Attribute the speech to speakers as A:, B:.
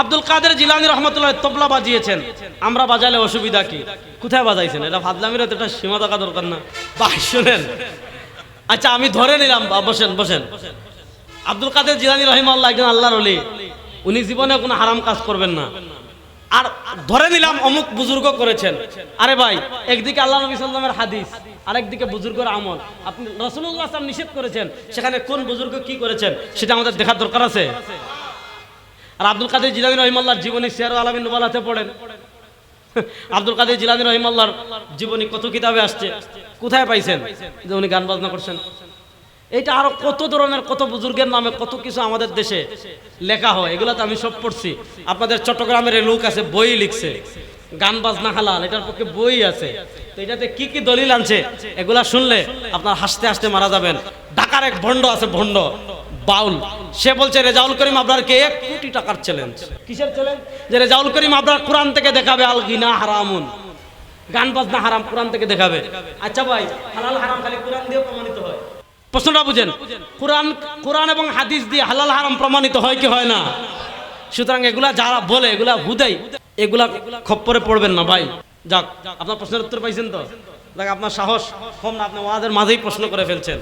A: আব্দুল কাদের জিলানি রহমতুল্লাহ তবলা বাজিয়েছেন। আমরা বাজালে অসুবিধা কি? কোথায় বাজাইছেন? এটা ফাদলামির তো সীমা থাকা দরকার না। বাহ, শুনেন। আচ্ছা আমি ধরে নিলাম বসেন বসেন। আব্দুল কাদের জিলানি রহিমাল্লাহ একজন আল্লাহর অলি উনি জীবনে কোনো হারাম কাজ করবেন না। আর ধরে নিলাম, অমুক বুজুর্গ করেছেন। আরে ভাই, একদিকে আল্লাহ নবী সাল্লামের হাদিস, আরেকদিকে বুজুর্গের আমল। আপনি রসুল্লাহ নিষেধ করেছেন। সেখানে কোন বুজুর্গ কি করেছেন, সেটা আমাদের দেখার দরকার আছে। আর আব্দুল কাদের জিলানি রহিমাল্লাহর জীবনী সিয়ার আলমিন নুবালাতে পড়েন। আব্দুল কাদের জিলানি রহিমাল্লাহর জীবনী কত কিতাবে আসছে? কোথায় পাইছেন? যে উনি গান বাজনা করছেন। এটা আরও কত ধরনের, কত বুজুর্গের নামে কত কিছু আমাদের দেশে লেখা হয় এগুলো তো আমি সব পড়ছি। আপনাদের চট্টগ্রামের লোক আছে, বই লিখছে। গান বাজনা হালাল, এটার পক্ষে বই আছে। তো এটাতে কি কি দলিল আনছে? এগুলা শুনলে আপনার হাসতে হাসতে মারা যাবেন। ঢাকার এক ভণ্ড আছে, ভণ্ড। বাউল। সে বলছে, রেজাউল করিম আপনারকে এক কোটি টাকার চ্যালেঞ্জ কিসের চ্যালেঞ্জ যে রেজাউল করিম আপনার কোরআন থেকে দেখাবে, আল গিনা হারামুন। গান বাজনা হারাম কোরআন থেকে দেখাবে। আচ্ছা ভাই, হালাল হারাম খালি কোরআন দিয়ে প্রমাণিত হয়। প্রশ্নটা বুঝেন, কোরআন কোরআন এবং হাদিস দিয়ে হালাল হারাম প্রমাণিত হয় কি হয় না? সুতরাং এগুলা যারা বলে, এগুলা হুদাই, এগুলা খপ্পরে পড়বেন না ভাই। যাক, আপনার প্রশ্নের উত্তর পাইছেন তো? দেখ আপনার সাহস কম না, আপনি ওয়াদের মাঝেই প্রশ্ন করে ফেলছেন।